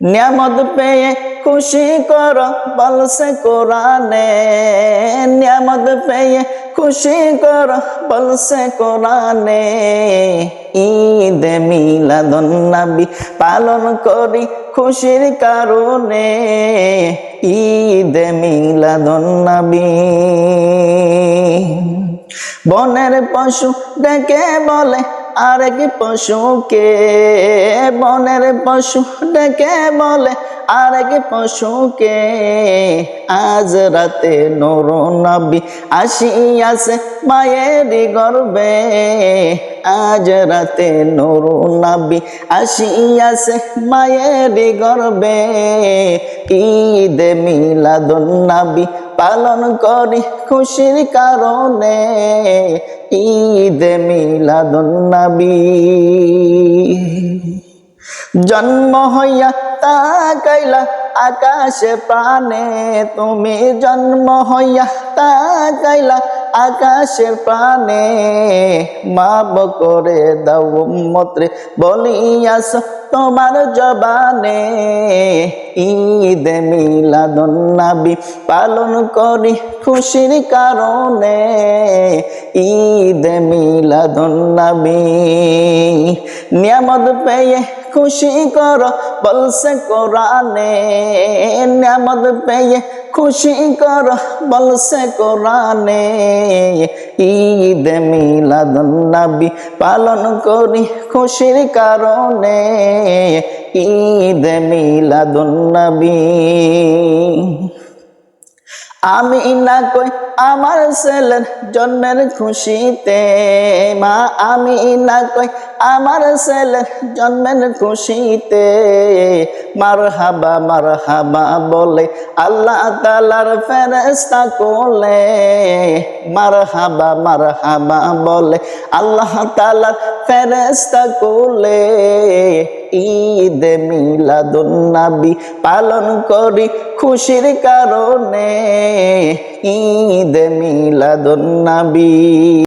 নিয়ামত পেয়ে খুশি কর, বলছে কোরআনে। নিয়ামত পেয়ে খুশি কর, বলছে কোরআনে। ঈদ মিলাদন নবী পালন করি খুশির কারণে। ঈদ মিলাদন নবী। বনের পশু ডেকে বলে আরেক পশুকে, বনের পশু ডেকে বলে, আরেক পশুকে, আজ রাতে নর নবী আসিয়াছে মায়েরই গর্বে। আজ রাতে নর নবী আসিয়াছে মায়েরই গর্বে। ঈদ মিলাদুন নবী পালন করি খুশির কারণে ঈদ মিলাদুন নবী জন্ম হইয়া তাকাইলা আকাশে প্রাণে, তুমি জন্ম হইয়া তাকাইলা আকাশের প্রাণে মাপ করে দাও মত্রে বলিয়াস তোমার জবানে ঈদ মিলাদুন নবী পালন করি খুশির কারণে। ঈদ মিলাদুন নবী নিয়ামত পেয়ে খুশি কর, বলছে কোরআনে। নিয়ামত পেয়ে খুশি কর বলসে কোরআনে। ঈদ মিলাদ নবী পালন করি খুশির কারণে। ঈদ মিলাদ নবী। আমি না কই আমার ছেলের জন্মের খুশিতে, মা, আমি না কই আমার ছেলের জন্মের খুশিতে। মার হাবা মার হাবা বলে আল্লাহ তালার ফেরেস্তা কোলে। মার হাবা মার হাবা বলে আল্লাহ তালার ফেরেস্তা কোলে। ঈদ মিলাদুন নবী পালন করি খুশির কারণে। ঈদ মিলাদ নবী।